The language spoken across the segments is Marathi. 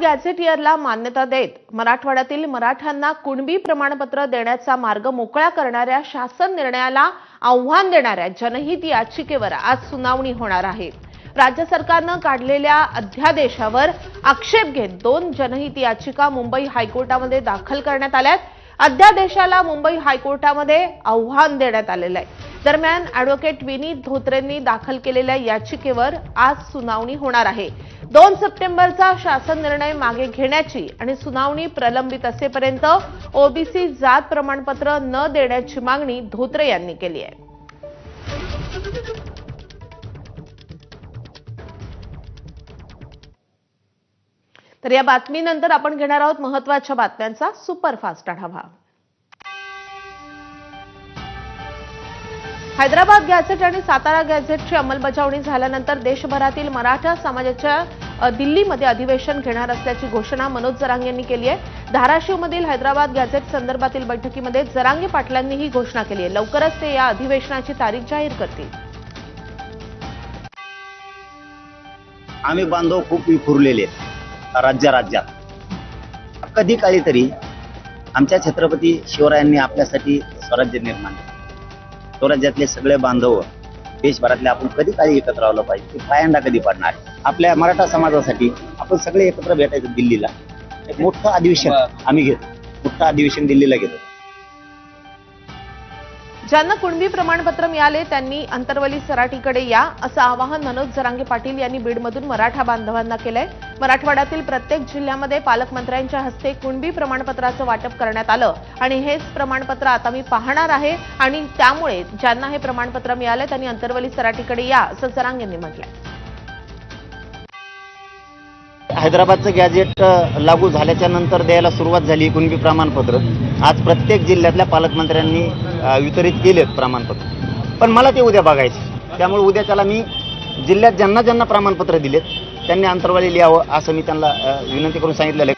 गॅझेटियरला मान्यता देत मराठवाड्यातील मराठ्यांना कुणबी प्रमाणपत्र देण्याचा मार्ग मोकळा करणाऱ्या शासन निर्णयाला आव्हान देणाऱ्या जनहित याचिकेवर आज सुनावणी होणार आहे. राज्य सरकारनं काढलेल्या अध्यादेशावर आक्षेप घेत दोन जनहित याचिका मुंबई हायकोर्टामध्ये दाखल करण्यात आल्यात. अध्यादेशाला मुंबई हायकोर्टामध्ये आव्हान देण्यात आलेलं आहे. दरम्यान अॅडव्होकेट विनीत धोत्रेंनी दाखल केलेल्या याचिकेवर आज सुनावणी होणार आहे. दोन सप्टेंबरचा शासन निर्णय मागे घेण्याची आणि सुनावणी प्रलंबित असेपर्यंत ओबीसी जात प्रमाणपत्र न देण्याची मागणी धोत्रे यांनी केली आहे. तर या बातमीनंतर आपण घेणार आहोत महत्त्वाच्या बातम्यांचा सुपरफास्ट आढावा. हैदराबाद गॅझेट आणि सातारा गॅझेटची अंमलबजावणी झाल्यानंतर देशभरातील मराठा समाजाच्या दिल्लीमध्ये अधिवेशन घेणार असल्याची घोषणा मनोज जरांग यांनी केली आहे. धाराशिवमधील हैदराबाद गॅझेट संदर्भातील बैठकीमध्ये जरांगे पाटलांनी ही घोषणा केली आहे. लवकरच ते या अधिवेशनाची तारीख जाहीर करतील. आम्ही बांधव खूप विखुरलेले आहेत. राज्या राज्यात. कधी काळी तरी आमच्या छत्रपती शिवरायांनी आपल्यासाठी स्वराज्य निर्माण केलं. स्वराज्यातले सगळे बांधव देशभरातले आपण कधी काळी एकत्र राहिलं पाहिजे ते पायंडा कधी पडणार? आपल्या मराठा समाजासाठी आपण सगळे एकत्र भेटायचं दिल्लीला. एक मोठं अधिवेशन आम्ही घेतो. मोठं अधिवेशन दिल्लीला घेतो. ज्यांना कुणबी प्रमाणपत्र मिळाले त्यांनी अंतरवली सराटीकडे या असं आवाहन मनोज जरांगे पाटील यांनी बीडमधून मराठा बांधवांना केलंय. मराठवाड्यातील प्रत्येक जिल्ह्यामध्ये पालकमंत्र्यांच्या हस्ते कुणबी प्रमाणपत्राचं वाटप करण्यात आलं. आणि हेच प्रमाणपत्र आता मी पाहणार आहे. आणि त्यामुळे ज्यांना हे प्रमाणपत्र मिळालं त्यांनी अंतरवली सराटीकडे या असं जरांगे यांनी म्हटलंय. हैदराबादचं गॅजेट लागू झाल्याच्यानंतर द्यायला सुरुवात झाली कुणबी प्रमाणपत्र. आज प्रत्येक जिल्ह्यातल्या पालकमंत्र्यांनी वितरित केलेत प्रमाणपत्र. पण मला ते उद्या बघायचे. त्यामुळे उद्या त्याला मी जिल्ह्यात ज्यांना ज्यांना प्रमाणपत्र दिलेत त्यांनी अंतरवाली लिहावं असं मी त्यांना विनंती करून सांगितलेलं आहे.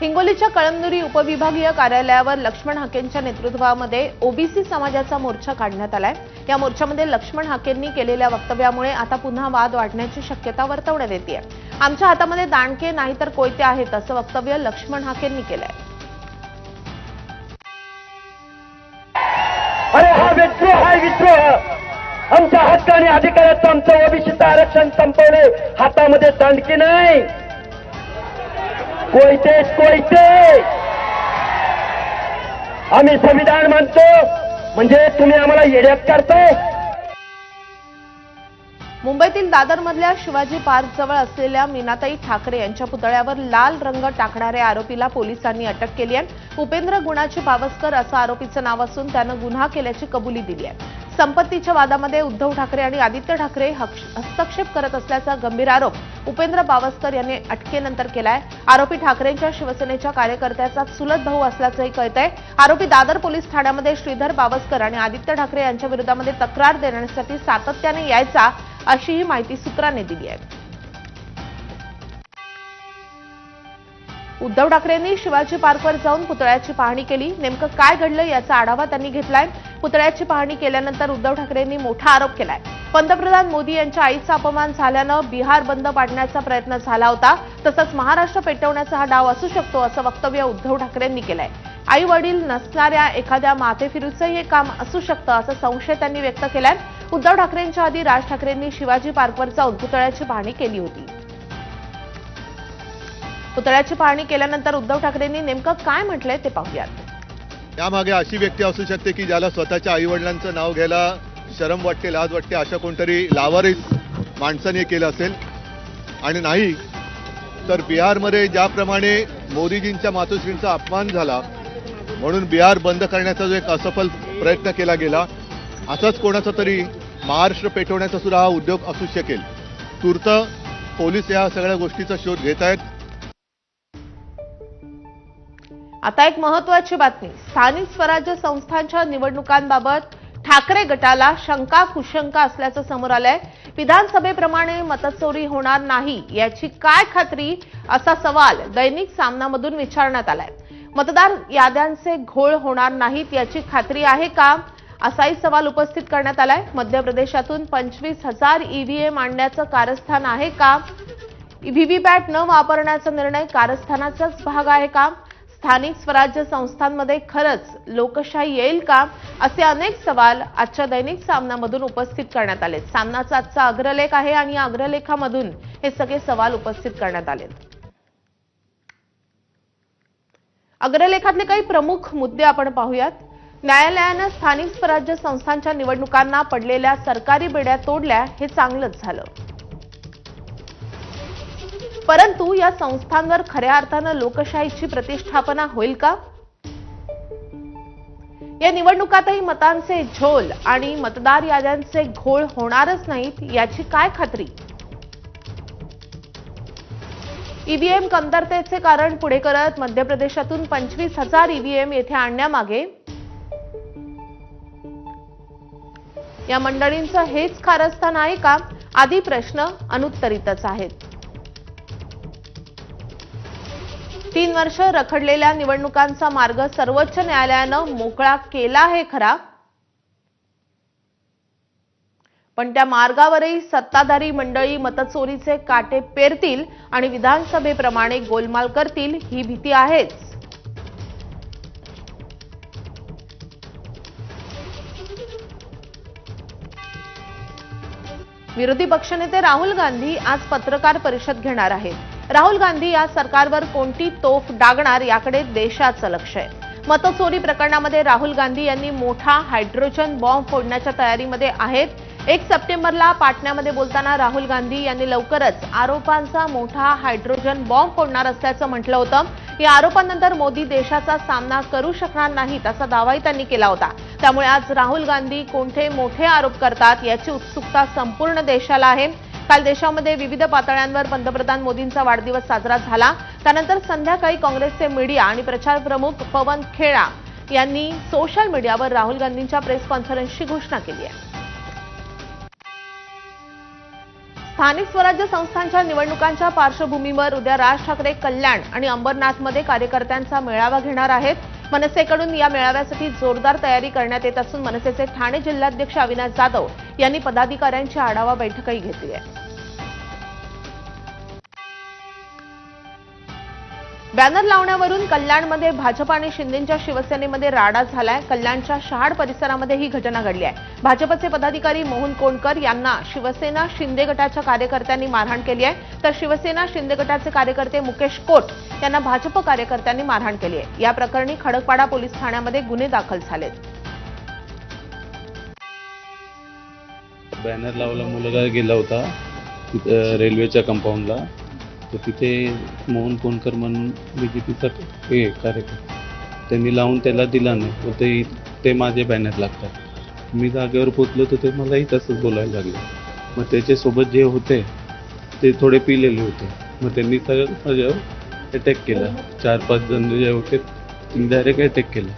हिंगोलीच्या कळमनुरी उपविभागीय कार्यालयावर लक्ष्मण हाकेंच्या नेतृत्वामध्ये ओबीसी समाजाचा मोर्चा काढण्यात आलाय. या मोर्चामध्ये लक्ष्मण हाकेंनी केलेल्या वक्तव्यामुळे आता पुन्हा वाद वाढण्याची शक्यता वर्तवण्यात येते आमच्या हातामध्ये दांडके नाहीतर कोयते आहेत असं वक्तव्य लक्ष्मण हाकेंनी केलंय. अरे हा विद्रोह हा विद्रोह. आमच्या हक्काने अधिकाराचं आमचं ओबीसीचं आरक्षण संपवले हातामध्ये दांडकी नाही. कोयते कोयते. आम्ही संविधान मानतो म्हणजे तुम्ही आम्हाला येड्यात करताय मुंबईतील दादरमधल्या शिवाजी पार्कजवळ असलेल्या मीनाताई ठाकरे यांच्या पुतळ्यावर लाल रंग टाकणाऱ्या आरोपीला पोलिसांनी अटक केली आहे. उपेंद्र गुणाची पावसकर असं आरोपीचं नाव असून त्यानं गुन्हा केल्याची कबुली दिली आहे. संपत्तीच्या वादामध्ये उद्धव ठाकरे आणि आदित्य ठाकरे हक्ष- हस्तक्षेप करत असल्याचा गंभीर आरोप उपेंद्र पावसकर यांनी अटकेनंतर केलाय आरोपी ठाकरेंच्या शिवसेनेच्या कार्यकर्त्याचा चुलत भाऊ असल्याचंही कळतंय. आरोपी दादर पोलीस ठाण्यामध्ये श्रीधर पावसकर आणि आदित्य ठाकरे यांच्या विरोधामध्ये तक्रार देण्यासाठी सातत्याने यायचा अशीही माहिती सूत्रांनी दिली आहे. उद्धव ठाकरेंनी शिवाजी पार्कवर जाऊन पुतळ्याची पाहणी केली. नेमकं काय घडलं याचा आढावा त्यांनी घेतलाय. पुतळ्याची पाहणी केल्यानंतर उद्धव ठाकरेंनी मोठा आरोप केलाय. पंतप्रधान मोदी यांच्या आईचा अपमान झाल्यानं बिहार बंद पाडण्याचा प्रयत्न झाला होता. तसंच महाराष्ट्र पेटवण्याचा हा डाव असू शकतो असं वक्तव्य उद्धव ठाकरेंनी केलंय. आई वडील नसणाऱ्या एखाद्या माथेफिरूचं हे काम असू शकतं असा संशय त्यांनी व्यक्त केलाय. उद्धव ठाकरेंच्या आधी राज ठाकरेंनी शिवाजी पार्कवर जाऊन पुतळ्याची पाहणी केली होती. पुतळ्याची पाहणी केल्यानंतर उद्धव ठाकरेंनी नेमकं काय म्हटलंय ते पाहूयात. यामागे अशी व्यक्ती असू शकते की ज्याला स्वतःच्या आईवडिलांचं नाव घ्यायला शरम वाटते लाज वाटते अशा कोणतरी लावारीस माणसाने केलं असेल. आणि नाही तर बिहारमध्ये ज्याप्रमाणे मोदीजींच्या मातोश्रींचा अपमान झाला म्हणून बिहार बंद करण्याचा जो एक असफल प्रयत्न केला गेला असाच कोणाचा तरी महाराष्ट्र पेटवण्याचा सुद्धा हा उद्योग असू शकेल. तूर्त पोलीस या सगळ्या गोष्टीचा शोध घेत आहेत. आता एक महत्वाची बातमी. स्थानिक स्वराज्य संस्थांच्या निवडणुकांबाबत ठाकरे गटाला शंका कुशंका असल्याचं समोर आलंय. विधानसभेप्रमाणे मतचोरी होणार नाही याची काय खात्री असा सवाल दैनिक सामनामधून विचारण्यात आलाय. मतदार याद्यांचे घोळ होणार नाहीत याची खात्री आहे का? असाही सवाल उपस्थित करण्यात आलाय. मध्य प्रदेशातून पंचवीस हजार ईव्हीएम आणण्याचं कारस्थान आहे का? व्हीव्हीपॅट न वापरण्याचा निर्णय कारस्थानाचाच भाग आहे का? स्थानिक स्वराज्य संस्थांमध्ये खरंच लोकशाही येईल का? असे अनेक सवाल आजच्या दैनिक सामनामधून उपस्थित करण्यात आले सामनाचा आजचा अग्रलेख आहे आणि या अग्रलेखामधून हे सगळे सवाल उपस्थित करण्यात आले अग्रलेखातले काही प्रमुख मुद्दे आपण पाहूयात. न्यायालयानं स्थानिक स्वराज्य संस्थांच्या निवडणुकांना पडलेल्या सरकारी बेड्या तोडल्या हे चांगलंच झालं. परंतु या संस्थांवर खऱ्या अर्थानं लोकशाहीची प्रतिष्ठापना होईल का? या निवडणुकातही मतांचे झोल आणि मतदार याद्यांचे घोळ होणारच नाहीत याची काय खात्री? ईव्हीएम कमतरतेचे कारण पुढे करत मध्य प्रदेशातून पंचवीस हजार ईव्हीएम येथे आणण्यामागे या मंडळींचं हेच कारस्थान आहे का? आदी प्रश्न अनुत्तरितच आहेत. तीन वर्ष रखडलेल्या निवडणुकांचा मार्ग सर्वोच्च न्यायालयानं मोकळा केला आहे खरा. पण त्या मार्गावरही सत्ताधारी मंडळी मतचोरीचे काटे पेरतील आणि विधानसभेप्रमाणे गोलमाल करतील ही भीती आहेच. विरोधी पक्षनेते राहुल गांधी आज पत्रकार परिषद घेणार आहेत. राहुल गांधी या सरकारवर कोणती तोफ डागणार याकडे देशाचं लक्ष आहे. मतचोरी प्रकरणामध्ये राहुल गांधी यांनी मोठा हायड्रोजन बॉम्ब फोडण्याच्या तयारीमध्ये आहेत. एक सप्टेंबरला पाटण्यामध्ये बोलताना राहुल गांधी यांनी लवकरच आरोपांचा मोठा हायड्रोजन बॉम्ब फोडणार असल्याचं म्हटलं होतं. या आरोपांनंतर मोदी देशाचा सामना करू शकणार नाहीत असा दावाही त्यांनी केला होता. त्यामुळे आज राहुल गांधी कोणते मोठे आरोप करतात याची उत्सुकता संपूर्ण देशाला आहे. काल देशामध्ये विविध पातळ्यांवर पंतप्रधान मोदींचा वाढदिवस साजरा झाला. त्यानंतर संध्याकाळी काँग्रेसचे मीडिया आणि प्रचार प्रमुख पवन खेळा यांनी सोशल मीडियावर राहुल गांधींच्या प्रेस कॉन्फरन्सची घोषणा केली आहे. स्थानिक स्वराज्य संस्थांच्या निवडणुकांच्या पार्श्वभूमीवर उद्या राज ठाकरे कल्याण आणि अंबरनाथमध्ये कार्यकर्त्यांचा मेळावा घेणार आहेत. मनसेकडून या मेळाव्यासाठी जोरदार तयारी करण्यात येत असून मनसेचे ठाणे जिल्हाध्यक्ष अविनाश जाधव यांनी पदाधिकाऱ्यांची आढावा बैठकही घेतली आहे. बॅनर लावण्यावरून कल्याणमध्ये भाजप आणि शिंदेच्या शिवसेनेमध्ये राडा झालाय. कल्याणच्या शहाड परिसरामध्ये ही घटना घडली आहे. भाजपचे पदाधिकारी मोहन कोणकर यांना शिवसेना शिंदे गटाच्या कार्यकर्त्यांनी मारहाण केली आहे. तर शिवसेना शिंदे गटाचे कार्यकर्ते मुकेश कोट यांना भाजप कार्यकर्त्यांनी मारहाण केली आहे. या प्रकरणी खडकपाडा पोलीस ठाण्यामध्ये गुन्हे दाखल झालेत. बॅनर लावला मुलगा गेला होता रेल्वेच्या कंपाऊंडला. तर तिथे मोहन कोणकर म्हणून बी जे पीचा हे कार्यकर्ता त्यांनी लावून त्याला दिला नाही. तर ते ते माझे बॅनर लागतात. मी जागेवर पोचलो तर ते मलाही तसंच बोलायला लागले. मग त्याच्यासोबत जे होते ते थोडे पिलेले होते. मग त्यांनी सगळं माझ्यावर अटॅक केला. चार पाच जण जे होते त्यांनी डायरेक्ट अटॅक केला.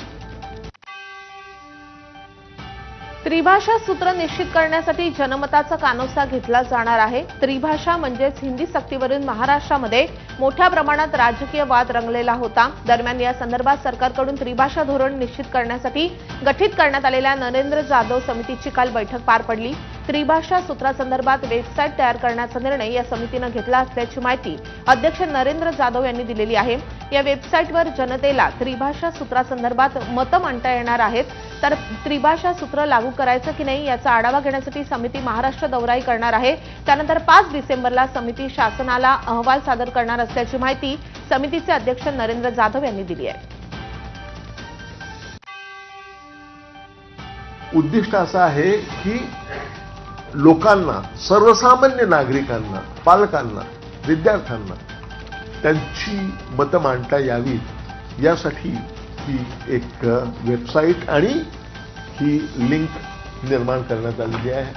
त्रिभाषा सूत्र निश्चित करण्यासाठी जनमताचा कानोसा घेतला जाणार आहे. त्रिभाषा म्हणजेच हिंदी सक्तीवरून महाराष्ट्रामध्ये मोठ्या प्रमाणात राजकीय वाद रंगलेला होता. दरम्यान या संदर्भात सरकारकडून त्रिभाषा धोरण निश्चित करण्यासाठी गठीत करण्यात आलेल्या नरेंद्र जाधव समितीची काल बैठक पार पडली. त्रिभाषा सूत्रासंदर्भात वेबसाईट तयार करण्याचा निर्णय या समितीनं घेतला असल्याची माहिती अध्यक्ष नरेंद्र जाधव यांनी दिलेली आहे. या वेबसाईटवर जनतेला त्रिभाषा सूत्रासंदर्भात मतं मांडता येणार आहेत. तर त्रिभाषा सूत्र लागू करायचं की नाही याचा आढावा घेण्यासाठी समिती महाराष्ट्र दौराही करणार आहे. त्यानंतर पाच डिसेंबरला समिती शासनाला अहवाल सादर करणार असल्याची माहिती समितीचे अध्यक्ष नरेंद्र जाधव यांनी दिली आहे. उद्दिष्ट असं आहे की लोकांना सर्वसामान्य नागरिकांना पालकांना विद्यार्थ्यांना त्यांची मतं मांडता यावीत. यासाठी ही एक वेबसाईट आणि ही लिंक निर्माण करण्यात आलेली आहे.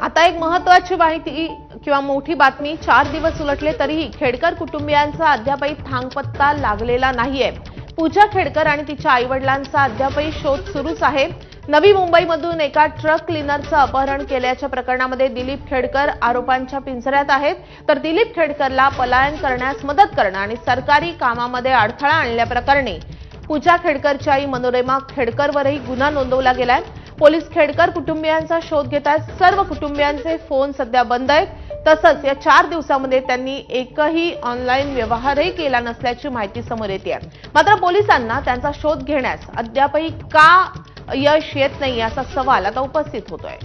आता एक महत्वाची माहिती किंवा मोठी बातमी चार दिवस उलटले तरीही खेडकर कुटुंबियांचा अद्यापही थांगपत्ता लागलेला नाहीये. पूजा खेडकर आणि तिच्या आईवडिलांचा अद्यापही शोध सुरूच आहे. नवी मुंबईमधून एका ट्रक क्लिनरचं अपहरण केल्याच्या प्रकरणामध्ये दिलीप खेडकर आरोपांच्या पिंजऱ्यात आहेत. तर दिलीप खेडकरला पलायन करण्यास मदत करणं आणि सरकारी कामामध्ये अडथळा आणल्याप्रकरणी पूजा खेडकरची आई मनोरमा खेडकरवरही गुन्हा नोंदवला गेलाय. पोलीस खेडकर कुटुंबियांचा शोध घेत आहेत सर्व कुटुंबियांचे फोन सध्या बंद आहेत. तसंच या चार दिवसामध्ये त्यांनी एकही ऑनलाईन व्यवहारही केला नसल्याची माहिती समोर येते मात्र पोलिसांना त्यांचा शोध घेण्यास अद्यापही का यश येत नाही असा सवाल आता उपस्थित होतोय.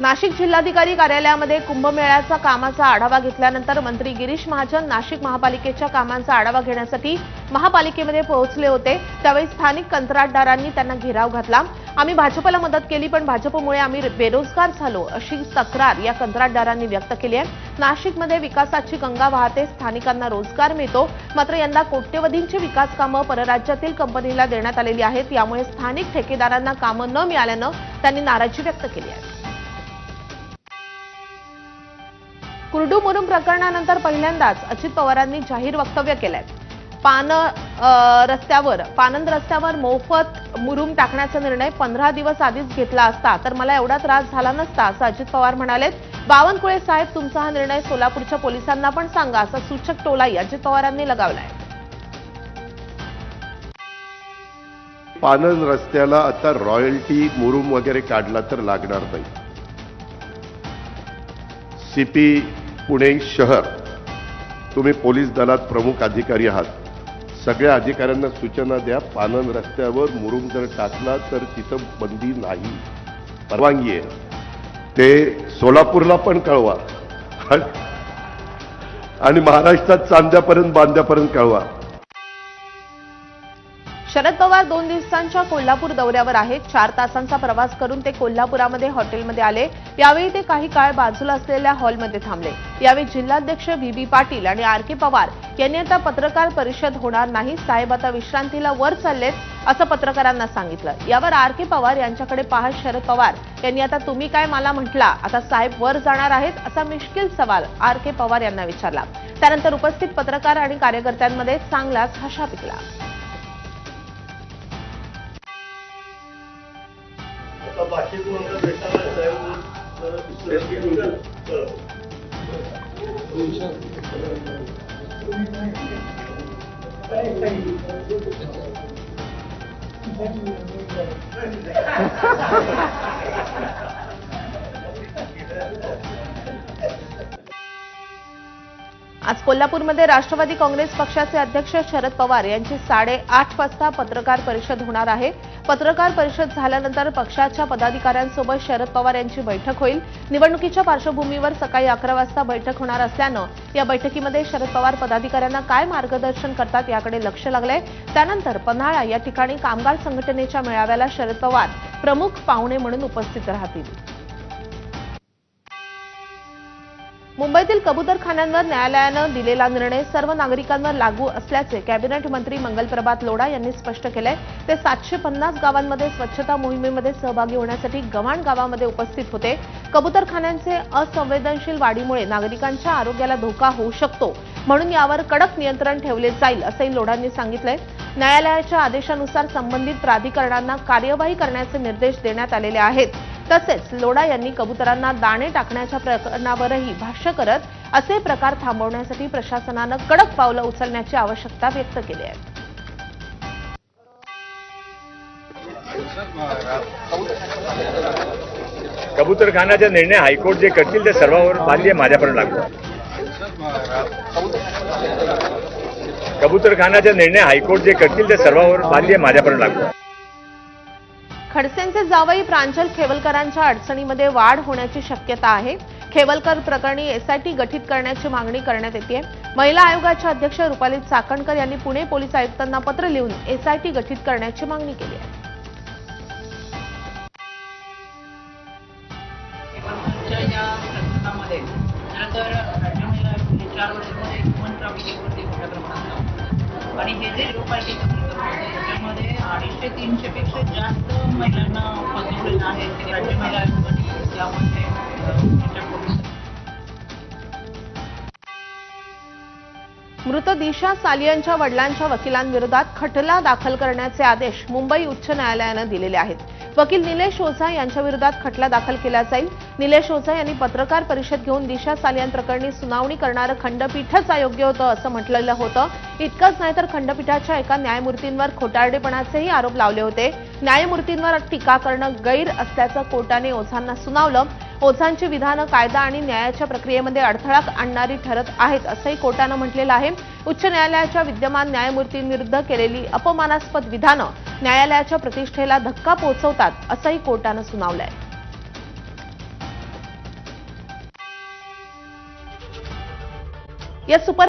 नाशिक जिल्हाधिकारी कार्यालयामध्ये कुंभमेळ्याचा कामाचा आढावा घेतल्यानंतर मंत्री गिरीश महाजन नाशिक महापालिकेच्या कामांचा आढावा घेण्यासाठी महापालिकेमध्ये पोहोचले होते. त्यावेळी स्थानिक कंत्राटदारांनी त्यांना घेराव घातला. आम्ही भाजपला मदत केली पण भाजपमुळे आम्ही बेरोजगार झालो अशी तक्रार या कंत्राटदारांनी व्यक्त केली आहे. नाशिकमध्ये विकासाची गंगा वाहते स्थानिकांना रोजगार मिळतो. मात्र यंदा कोट्यवधींची विकास कामं परराज्यातील कंपनीला देण्यात आलेली आहेत. यामुळे स्थानिक ठेकेदारांना कामं न मिळाल्यानं त्यांनी नाराजी व्यक्त केली आहे. कुर्डू मुरुम प्रकरणानंतर पहिल्यांदाच अजित पवारांनी जाहीर वक्तव्य केलंय. पान रस्त्यावर पानंद रस्त्यावर मोफत मुरुम टाकण्याचा निर्णय पंधरा दिवस आधीच घेतला असता तर मला एवढा त्रास झाला नसता असं अजित पवार म्हणालेत. बावनकुळे साहेब तुमचा हा निर्णय सोलापूरच्या पोलिसांना पण सांगा असा सूचक टोलाही अजित पवारांनी लगावलाय. पानन रस्त्याला आता रॉयल्टी मुरुम वगैरे काढला तर लागणार नाही. सीपी पुणे शहर. तुम्ही पोलीस दलात प्रमुख अधिकारी आहात. सगळ्या अधिकाऱ्यांना सूचना द्या. पानन रस्त्यावर मुरुम जर टाकला तर तिथं बंदी नाही. परवानगी आहे. ते सोलापूरला पण कळवा. आणि महाराष्ट्रात चांद्यापर्यंत बांद्यापर्यंत कळवा. शरद पवार दोन दिवसांच्या कोल्हापूर दौऱ्यावर आहेत. चार तासांचा प्रवास करून ते कोल्हापुरामध्ये हॉटेलमध्ये आले. यावेळी ते काही काळ बाजूला असलेल्या हॉलमध्ये थांबले. यावेळी जिल्हाध्यक्ष व्ही बी पाटील आणि आर के पवार यांनी आता पत्रकार परिषद होणार नाही. साहेब आता विश्रांतीला वर चाललेत असं पत्रकारांना सांगितलं. यावर आर के पवार यांच्याकडे पाहत शरद पवार यांनी आता तुम्ही काय मला म्हटला? आता साहेब वर जाणार आहेत असा मिश्किल सवाल आर के पवार यांना विचारला. त्यानंतर उपस्थित पत्रकार आणि कार्यकर्त्यांमध्ये चांगलाच हशा पिकला. आज कोल्हापूरमध्ये राष्ट्रवादी काँग्रेस पक्षाचे अध्यक्ष शरद पवार यांची साडेआठ वाजता पत्रकार परिषद होणार आहे. पत्रकार परिषद झाल्यानंतर पक्षाच्या पदाधिकाऱ्यांसोबत शरद पवार यांची बैठक होईल. निवडणुकीच्या पार्श्वभूमीवर सकाळी अकरा वाजता बैठक होणार असल्यानं या बैठकीमध्ये शरद पवार पदाधिकाऱ्यांना काय मार्गदर्शन करतात याकडे लक्ष लागलंय. त्यानंतर पन्हाळा या ठिकाणी कामगार संघटनेच्या मेळाव्याला शरद पवार प्रमुख पाहुणे म्हणून उपस्थित राहतील. मुंबईतील कबुतरखान्यांवर न्यायालयानं दिलेला निर्णय सर्व नागरिकांवर लागू असल्याचे कॅबिनेट मंत्री मंगलप्रभात लोढा यांनी स्पष्ट केलंय. ते सातशे पन्नास गावांमध्ये स्वच्छता मोहिमेमध्ये सहभागी होण्यासाठी गव्हाण गावामध्ये उपस्थित होते. कबुतरखान्यांचे असंवेदनशील वाढीमुळे नागरिकांच्या आरोग्याला धोका होऊ शकतो. म्हणून यावर कडक नियंत्रण ठेवले जाईल असंही लोढांनी सांगितलंय. न्यायालयाच्या आदेशानुसार संबंधित प्राधिकरणांना कार्यवाही करण्याचे निर्देश देण्यात आलेले आहेत. तसेच लोडा यांनी कबुतरांना दाणे टाकण्याच्या प्रकरणावरही भाष्य करत असे प्रकार थांबवण्यासाठी प्रशासनानं कडक पावलं उचलण्याची आवश्यकता व्यक्त केली आहे. कबूतरखानाचा निर्णय हायकोर्ट जे करतील ते सर्वांवर बांधली माझ्यापर्यंत लागू. कबूतरखानाचा निर्णय हायकोर्ट जे करतील ते सर्वांवर बांधली माझ्यापर्यंत लागू. खडसेंचे जावई प्रांजल खेवलकरांच्या अडचणीमध्ये वाढ होण्याची शक्यता आहे. खेवलकर प्रकरणी एसआयटी गठीत करण्याची मागणी करण्यात येते महिला आयोगाच्या अध्यक्ष रुपाली चाकणकर यांनी पुणे पोलीस आयुक्तांना पत्र लिहून एसआयटी गठीत करण्याची मागणी केली आहे. च्या आणि हे जे लोक प्रकरण त्याच्यामध्ये अडीचशे तीनशे पेक्षा जास्त महिलांना फसवलेलं आहे. ते राज्य महिला आयोगाने यामध्ये मृत दिशा सालियांच्या वडिलांच्या वकिलांविरोधात खटला दाखल करण्याचे आदेश मुंबई उच्च न्यायालयानं दिलेले आहेत. वकील निलेश ओझा यांच्या विरोधात खटला दाखल केला जाईल. निलेश ओझा यांनी पत्रकार परिषद घेऊन दिशा सालियान प्रकरणी सुनावणी करणारं खंडपीठच अयोग्य होतं असं म्हटलेलं होतं. इतकंच नाही तर खंडपीठाच्या एका न्यायमूर्तींवर खोटारडेपणाचेही आरोप लावले होते. न्यायमूर्तींवर टीका करणं गैर असल्याचं कोर्टाने ओझांना सुनावलं. ओझांची विधानं कायदा आणि न्यायाच्या प्रक्रियेमध्ये अडथळा आणणारी ठरत आहेत असंही कोर्टानं म्हटलेलं आहे. उच्च न्यायालयाच्या विद्यमान न्यायमूर्तींविरुद्ध केलेली अपमानास्पद विधानं न्यायालयाच्या प्रतिष्ठेला धक्का पोहोचवतात असंही कोर्टानं सुनावलंय. या सुपर